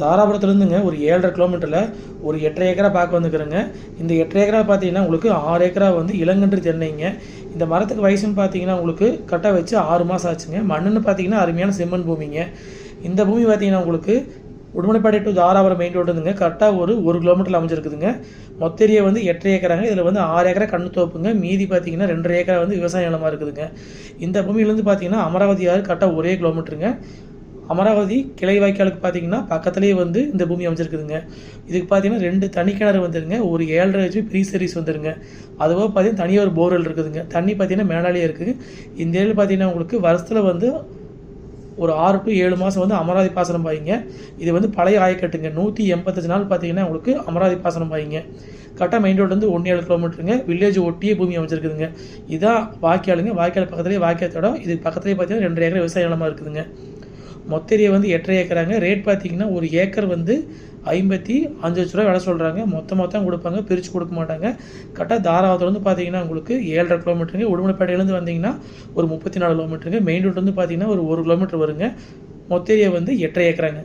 தாராபுரத்துலேருந்துங்க ஒரு ஏழரை கிலோமீட்டரில் ஒரு எட்டரை ஏக்கரா பார்க்க வந்துக்கிறேங்க. இந்த எட்டரை ஏக்கரா பார்த்தீங்கன்னா உங்களுக்கு ஆறு ஏக்கரா வந்து இளங்கன்று தென்னைங்க. இந்த மரத்துக்கு வயசுன்னு பார்த்தீங்கன்னா உங்களுக்கு கட்டை வச்சு ஆறு மாதம் ஆச்சுங்க. மண்ணுன்னு பார்த்தீங்கன்னா அருமையான செம்மண் பூமிங்க. இந்த பூமி பார்த்தீங்கன்னா உங்களுக்கு Udumalaipadi to Dharapuram main road வந்துங்க கரெக்டாக ஒரு ஒரு கிலோமீட்டரில் அமைஞ்சிருக்குதுங்க. மொத்த ஏரியா வந்து எட்டரை ஏக்கராங்க. இதில் வந்து ஆறு ஏக்கரா கண்ணு தோப்புங்க. மீதி பார்த்தீங்கன்னா ரெண்டரை ஏக்கரா வந்து விவசாய நிலமாக இருக்குதுங்க. இந்த பூமியிலேருந்து பார்த்தீங்கன்னா அமராவதி ஆறு கரெக்டாக ஒரே கிலோமீட்டருங்க. அமராவதி கிளை வாய்க்காலுக்கு பார்த்தீங்கன்னா பக்கத்துலேயே வந்து இந்த பூமி அமைச்சிருக்குதுங்க இதுக்கு பார்த்தீங்கன்னா ரெண்டு தனி கிணறு வந்துருங்க. ஒரு ஏழரை ஹெச்பி ப்ரீ சர்வீஸ் வந்துருங்க. அதுபோக பார்த்தீங்கன்னா தனியாக ஒரு போர்வெல் இருக்குதுங்க. தண்ணி பார்த்தீங்கன்னா மேலாலேயே இருக்குது. இந்த ஏரியில் பார்த்தீங்கன்னா உங்களுக்கு வருஷத்தில் வந்து ஒரு ஆறு டு ஏழு மாதம் வந்து அமராவதி பாசனம் பாய்ங்க. இது வந்து பழைய ஆயக்கட்டுங்க. நூற்றி எண்பத்தஞ்சு நாள் பார்த்தீங்கன்னா உங்களுக்கு அமராவதி பாசனம் பாய்ங்க. கரெக்டாக மெயின் ரோடு வந்து ஒன்று ஏழு கிலோமீட்டருங்க வில்லேஜ் ஒட்டியே பூமி அமைச்சிருக்குதுங்க இதான் வாய்க்காலுங்க. வாய்க்கால் பக்கத்துலேயே வாய்க்கால் தடம். இது பக்கத்துலேயே பார்த்தீங்கன்னா ரெண்டு ஏக்கர் விவசாய நிலமாக இருக்குதுங்க. மொத்த ஏரியா வந்து எட்டரை ஏக்கராங்க. ரேட் பார்த்தீங்கன்னா ஒரு ஏக்கர் வந்து ஐம்பத்தி அஞ்சு லட்ச ரூபா விலை சொல்கிறாங்க மொத்த மொத்தம் கொடுப்பாங்க. பிரித்து கொடுக்க மாட்டாங்க. கரெக்டாக தாராவரத்துலேருந்து பார்த்தீங்கன்னா உங்களுக்கு ஏழரை கிலோமீட்டருங்க. உடுமலைப்பேட்டையிலேருந்து வந்தீங்கன்னா ஒரு முப்பத்தி நாலு கிலோமீட்டருங்க. மெயின் ரோட்லேருந்து பார்த்தீங்கன்னா ஒரு ஒரு கிலோமீட்டர் வருங்க. மொத்த ஏரியா வந்து எட்டரை ஏக்கராங்க.